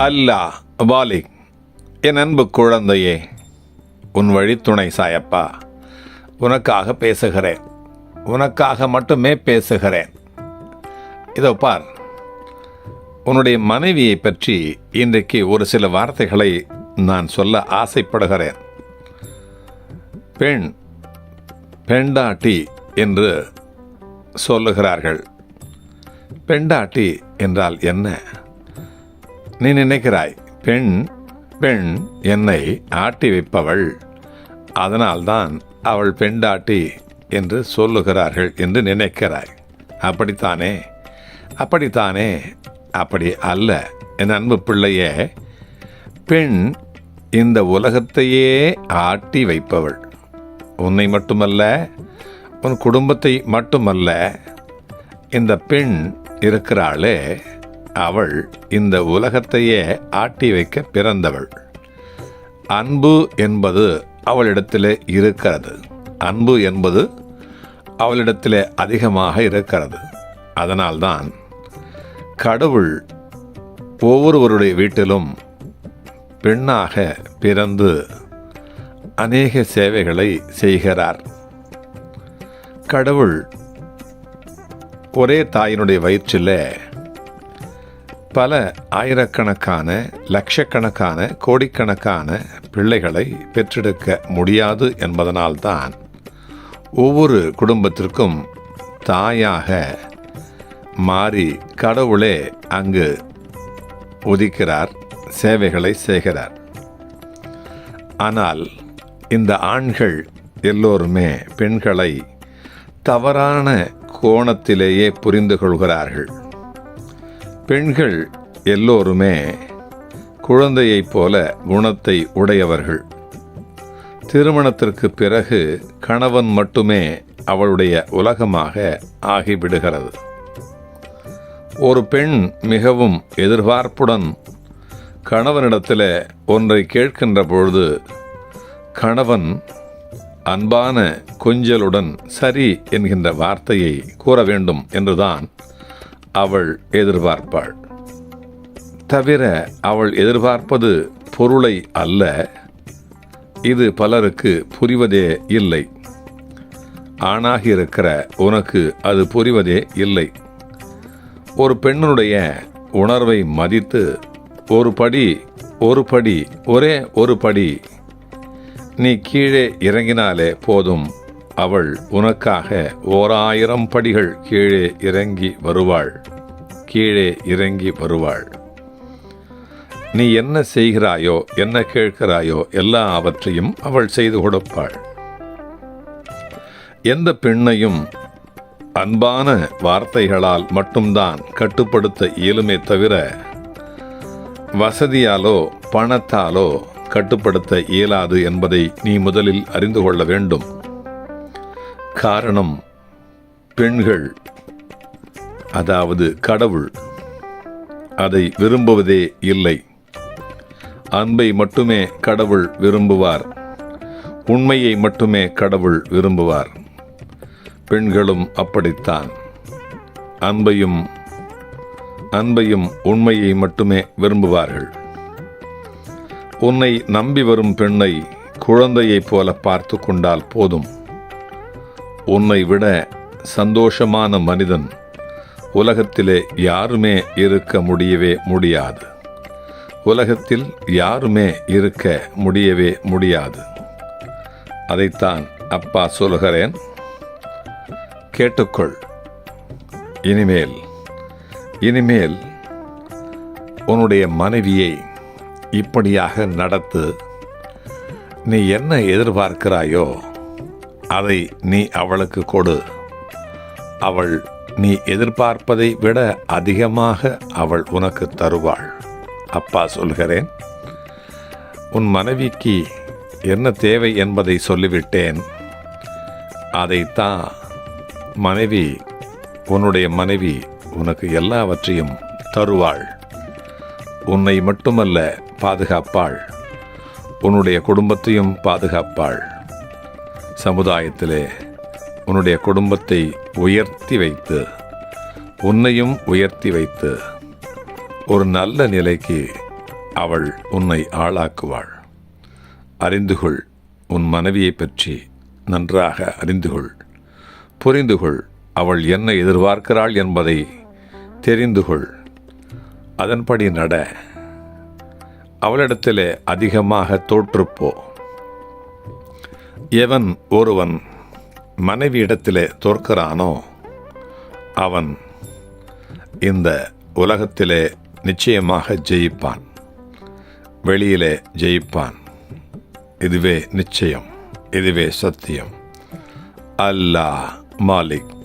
அல்லா வாலி என் அன்பு குழந்தையே உன் வழித்துணை சாயப்பா உனக்காக பேசுகிறேன் உனக்காக மட்டுமே பேசுகிறேன். இதோ பார் உன்னுடைய மனைவியை பற்றி இன்றைக்கு ஒரு சில வார்த்தைகளை நான் சொல்ல ஆசைப்படுகிறேன். பெண் பெண்டாட்டி என்று சொல்லுகிறார்கள். பெண்டாட்டி என்றால் என்ன? நீ நினைக்கிறாய் பெண் பெண் என்னை ஆட்டி வைப்பவள். அதனால்தான் அவள் பெண்டாட்டி என்று சொல்லுகிறார்கள் என்று நினைக்கிறாய். அப்படித்தானே அப்படித்தானே அப்படி அல்ல என் அன்பு பிள்ளையே. பெண் இந்த உலகத்தையே ஆட்டி வைப்பவள். உன்னை மட்டுமல்ல உன் குடும்பத்தை மட்டுமல்ல இந்த பெண் இருக்கிறாளே. அவள் இந்த உலகத்தையே ஆட்டி வைக்க பிறந்தவள். அன்பு என்பது அவளிடத்திலே இருக்கிறது. அன்பு என்பது அவளிடத்திலே அதிகமாக இருக்கிறது. அதனால்தான் கடவுள் ஒவ்வொருவருடைய வீட்டிலும் பெண்ணாக பிறந்து அநேக சேவைகளை செய்கிறார். கடவுள் ஒரே தாயினுடைய வயிற்றில் பல ஆயிரக்கணக்கான லட்சக்கணக்கான கோடிக்கணக்கான பிள்ளைகளை பெற்றெடுக்க முடியாது என்பதனால்தான் ஒவ்வொரு குடும்பத்திற்கும் தாயாக மாறி கடவுளே அங்கு உதிக்கிறார் சேவைகளை செய்கிறார். ஆனால் இந்த ஆண்கள் எல்லோருமே பெண்களை தவறான கோணத்திலேயே புரிந்து கொள்கிறார்கள். பெண்கள் எல்லோருமே குழந்தையைப் போல குணத்தை உடையவர்கள். திருமணத்திற்கு பிறகு கணவன் மட்டுமே அவளுடைய உலகமாக ஆகிவிடுகிறது. ஒரு பெண் மிகவும் எதிர்பார்ப்புடன் கணவனிடத்தில் ஒன்றை கேட்கின்ற பொழுது கணவன் அன்பான கொஞ்சலுடன் சரி என்கின்ற வார்த்தையை கூற வேண்டும் என்றுதான் அவள் எதிர்பார்ப்பாள். தவிர அவள் எதிர்பார்ப்பது பொருளை அல்ல. இது பலருக்கு புரிவதே இல்லை. ஆணாகியிருக்கிற உனக்கு அது புரிவதே இல்லை. ஒரு பெண்ணுடைய உணர்வை மதித்து ஒரு படி ஒரு படி ஒரே ஒரு படி நீ கீழே இறங்கினாலே போதும். அவள் உனக்காக ஓர் ஆயிரம் படிகள் கீழே இறங்கி வருவாள். கீழே இறங்கி வருவாள். நீ என்ன செய்கிறாயோ என்ன கேட்கிறாயோ எல்லா அவற்றையும் அவள் செய்து கொடுப்பாள். எந்த பெண்ணையும் அன்பான வார்த்தைகளால் மட்டும்தான் கட்டுப்படுத்த இயலுமே தவிர வசதியாலோ பணத்தாலோ கட்டுப்படுத்த இயலாது என்பதை நீ முதலில் அறிந்து கொள்ள வேண்டும். காரணம் பெண்கள். அதாவது கடவுள். அதை விரும்புவதே இல்லை. அன்பை மட்டுமே கடவுள் விரும்புவார். உண்மையை மட்டுமே கடவுள் விரும்புவார். பெண்களும் அப்படித்தான். அன்பையும் அன்பையும் உண்மையை மட்டுமே விரும்புவார்கள். உன்னை நம்பி வரும் பெண்ணை குழந்தையைப் போல பார்த்து கொண்டால் போதும். உன்னை விட சந்தோஷமான மனிதன் உலகத்திலே யாருமே இருக்க முடியவே முடியாது. உலகத்தில் யாருமே இருக்க முடியவே முடியாது. அதைத்தான் அப்பா சொல்கிறேன் கேட்டுக்கொள். இனிமேல் இனிமேல் உன்னுடைய மனைவியை இப்படியாக நடத்து நீ என்ன எதிர்பார்க்கிறாயோ அதை நீ அவளுக்கு கொடு. அவள் நீ எதிர்பார்ப்பதை விட அதிகமாக அவள் உனக்கு தருவாள். அப்பா சொல்கிறேன் உன் மனைவிக்கு என்ன தேவை என்பதை சொல்லிவிட்டேன். அதைத்தான் மனைவி உன்னுடைய மனைவி உனக்கு எல்லாவற்றையும் தருவாள். உன்னை மட்டுமல்ல பாதுகாப்பாள். உன்னுடைய குடும்பத்தையும் பாதுகாப்பாள். சமுதாயத்திலே உன்னுடைய குடும்பத்தை உயர்த்தி வைத்து உன்னையும் உயர்த்தி வைத்து ஒரு நல்ல நிலைக்கு அவள் உன்னை ஆளாக்குவாள். அறிந்துகொள் உன் மனைவியைப் பற்றி நன்றாக அறிந்துகொள் புரிந்துகொள் அவள் என்ன எதிர்பார்க்கிறாள் என்பதை தெரிந்து கொள். அதன்படி நட. அவளிடத்திலே அதிகமாக தோற்றுப்போ. எவன் ஒருவன் மனைவியிடத்திலே தோற்கிறானோ அவன் இந்த உலகத்திலே நிச்சயமாக ஜெயிப்பான். வெளியிலே ஜெயிப்பான். இதுவே நிச்சயம். இதுவே சத்தியம். அல்லாஹ் மாலிக்.